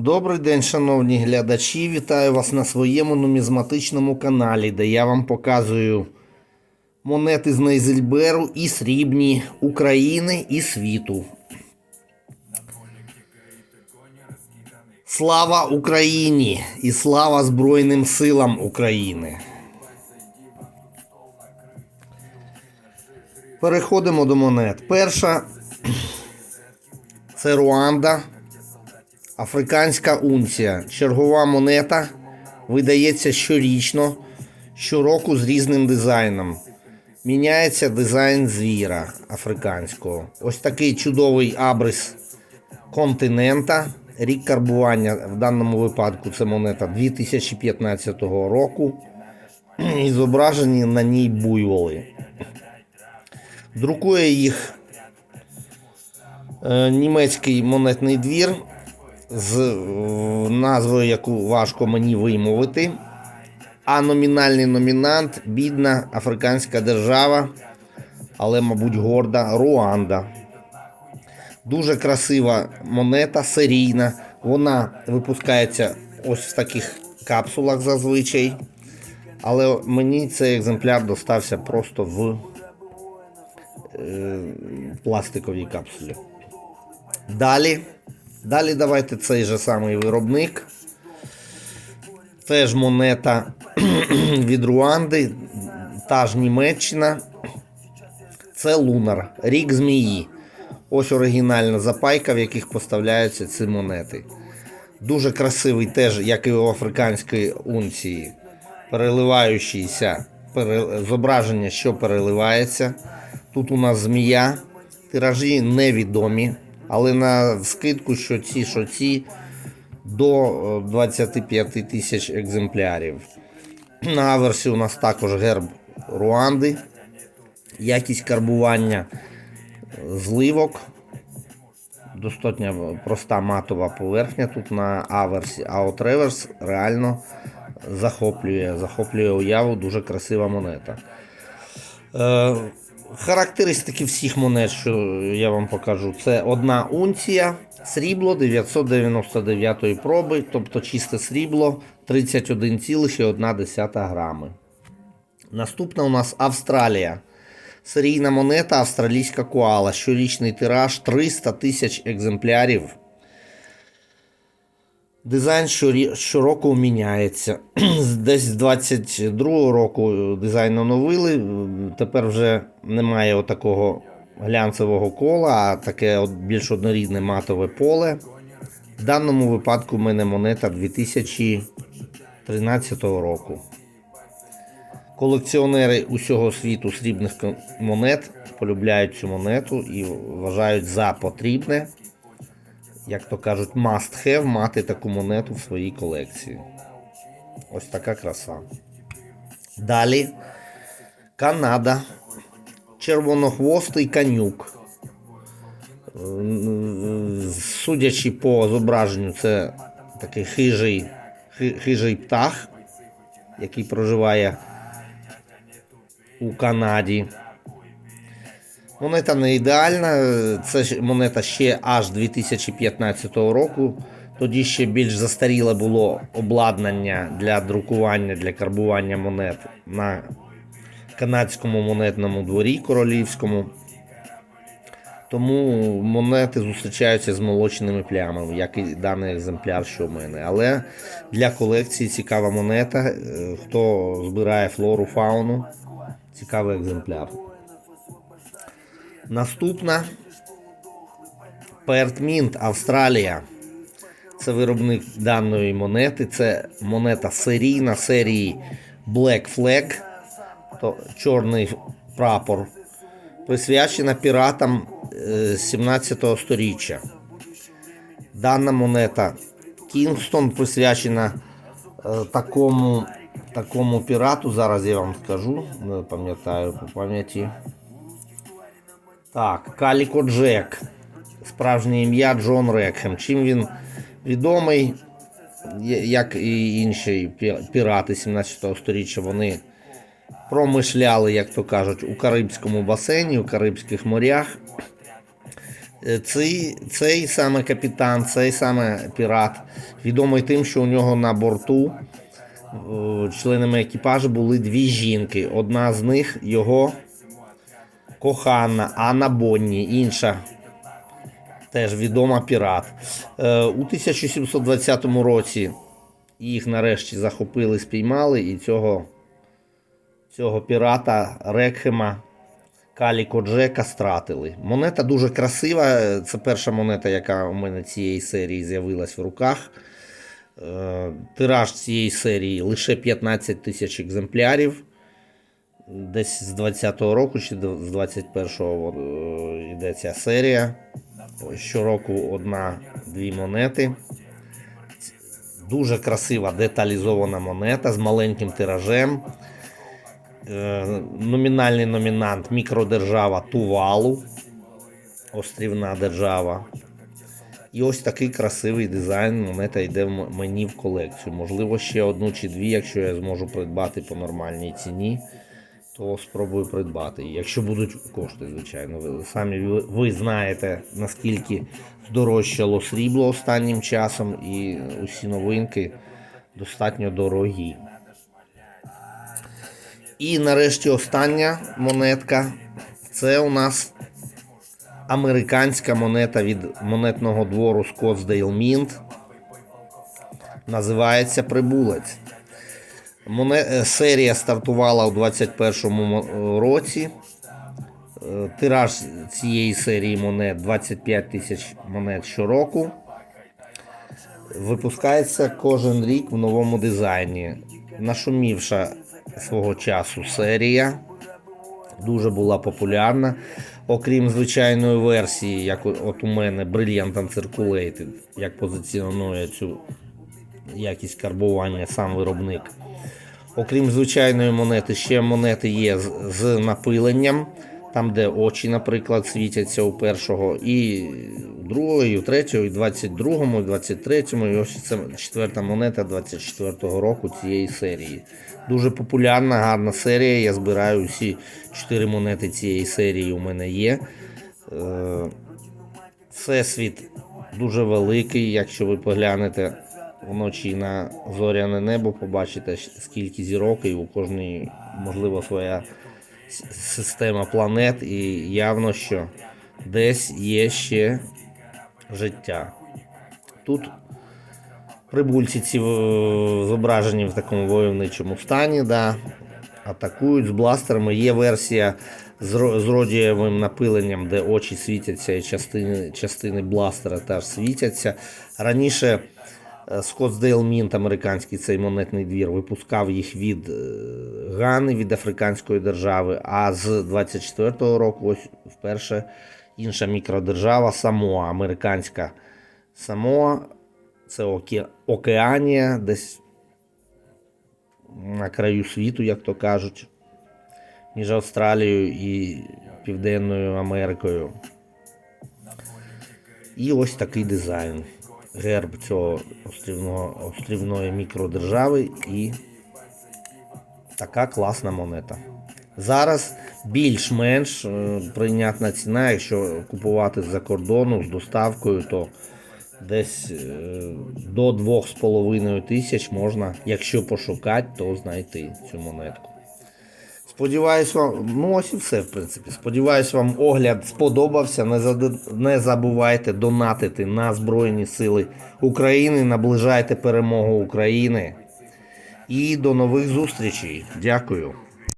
Добрий день, шановні глядачі. Вітаю вас на своєму нумізматичному каналі, де я вам показую монети з Нейзельберу і срібні України і світу. Слава Україні і слава Збройним силам України. Переходимо до монет. Перша це Руанда. Африканська унція. Чергова монета видається щорічно, щороку з різним дизайном. Міняється дизайн звіра африканського. Ось такий чудовий абрис континента. Рік карбування в даному випадку це монета 2015 року. І зображені на ній буйволи. Друкує їх е, німецький монетний двір з назвою, яку важко мені вимовити. А номінальний номінант бідна африканська держава, але, мабуть, горда Руанда. Дуже красива монета, серійна. Вона випускається ось в таких капсулах зазвичай. Але мені цей екземпляр достався просто в е, пластиковій капсулі. Далі. Далі давайте цей же самий виробник. Теж монета від Руанди, та ж Німеччина. Це Лунар, рік змії. Ось оригінальна запайка, в яких поставляються ці монети. Дуже красивий, теж, як і у африканської унції, переливаючийся пере... зображення, що переливається. Тут у нас змія, тиражі невідомі. Але на скидку, що ці, що ці до 25 тисяч екземплярів. На аверсі у нас також герб Руанди, якість карбування зливок. Достатньо проста матова поверхня тут на аверсі, а от реверс реально захоплює, захоплює уяву, дуже красива монета. Характеристики всіх монет, що я вам покажу, це одна унція, срібло 999 проби, тобто чисте срібло 31,1 грами. Наступна у нас Австралія. Серійна монета австралійська коала. Щорічний тираж 300 тисяч екземплярів. Дизайн щороку міняється. Десь з 22-го року дизайн оновили. Тепер вже немає отакого глянцевого кола, а таке більш однорідне матове поле. В даному випадку в мене монета 2013 року. Колекціонери усього світу срібних монет полюбляють цю монету і вважають за потрібне як то кажуть, must have мати таку монету в своїй колекції. Ось така краса. Далі Канада. Червонохвостий канюк. Судячи по зображенню, це такий хижий, хижий птах, який проживає у Канаді. Монета не ідеальна, це монета ще аж 2015 року. Тоді ще більш застаріле було обладнання для друкування, для карбування монет на канадському монетному дворі королівському. Тому монети зустрічаються з молочними плямами, як і даний екземпляр, що в мене. Але для колекції цікава монета. Е, Хто збирає флору, фауну, цікавий екземпляр. Наступна Пертмінт Австралія. Це виробник даної монети. Це монета серійна серії Black Flag, то чорний прапор, присвячена піратам е, 17 сторіччя. Дана монета Кінгстон присвячена е, такому, такому пірату. Зараз я вам скажу, не пам'ятаю по пам'яті. Так, Каліко Джек. Справжнє ім'я Джон Рекхем. Чим він відомий, як і інші пірати 17 століття, вони промишляли, як то кажуть, у Карибському басейні, у Карибських морях. Е, Цей, цей саме капітан, цей саме пірат, відомий тим, що у нього на борту е, членами екіпажу були дві жінки. Одна з них його кохана Анна Бонні, інша теж відома пірат. Е, У 1720 році їх нарешті захопили, спіймали, і цього, цього пірата Рекхема Каліко Джека стратили. Монета дуже красива. Це перша монета, яка у мене цієї серії з'явилась в руках. Е, Тираж цієї серії лише 15 тисяч екземплярів. Десь з 20-го року чи з 21-го е, йде ця серія. Щороку одна-дві монети. Дуже красива деталізована монета з маленьким тиражем. Е, Номінальний номінант мікродержава Тувалу, острівна держава. І ось такий красивий дизайн. Монета йде мені в колекцію. Можливо, ще одну чи дві, якщо я зможу придбати по нормальній ціні, то спробую придбати. Якщо будуть кошти, звичайно. Ви самі ви, знаєте, наскільки здорожчало срібло останнім часом, і усі новинки достатньо дорогі. І нарешті остання монетка. Це у нас американська монета від монетного двору Scottsdale Mint. Називається Прибулець. Е, Серія стартувала у 2021 мо- році. Е, Тираж цієї серії монет 25 тисяч монет щороку. Випускається кожен рік в новому дизайні. Нашумівша свого часу серія. Дуже була популярна. Окрім звичайної версії, як от у мене Brilliant Uncirculated, як позиціонує цю якість карбування сам виробник. Окрім звичайної монети, ще монети є з, напиленням, там, де очі, наприклад, світяться у першого, і у другого, і у третього, і в 22-му, і 23-му, і ось це четверта монета 24-го року цієї серії. Дуже популярна, гарна серія. Я збираю всі чотири монети цієї серії у мене є. Е, Всесвіт дуже великий, якщо ви поглянете вночі на зоряне небо, побачите скільки зірок, і у кожній, можливо, своя система планет, і явно, що десь є ще життя. Тут прибульці ці зображені в такому войовничому стані, да, атакують з бластерами. Є версія з, родієвим напиленням, де очі світяться і частини, частини бластера теж світяться. Раніше е, Scottsdale Mint, американський цей монетний двір, випускав їх від е, Гани, від Африканської держави, а з 24-го року ось вперше інша мікродержава Самоа, американська Самоа. Це оке- Океанія, десь на краю світу, як то кажуть, між Австралією і Південною Америкою. І ось такий дизайн. Герб цього острівного, острівної мікродержави і така класна монета. Зараз більш-менш е, прийнятна ціна, якщо купувати з-за кордону з доставкою, то десь е, до 2,5 тисяч можна, якщо пошукати, то знайти цю монетку. Сподіваюсь, вам, ну ось і все, в принципі. Сподіваюсь, вам огляд сподобався. Не, зад... не забувайте донатити на Збройні Сили України. Наближайте перемогу України. І до нових зустрічей. Дякую.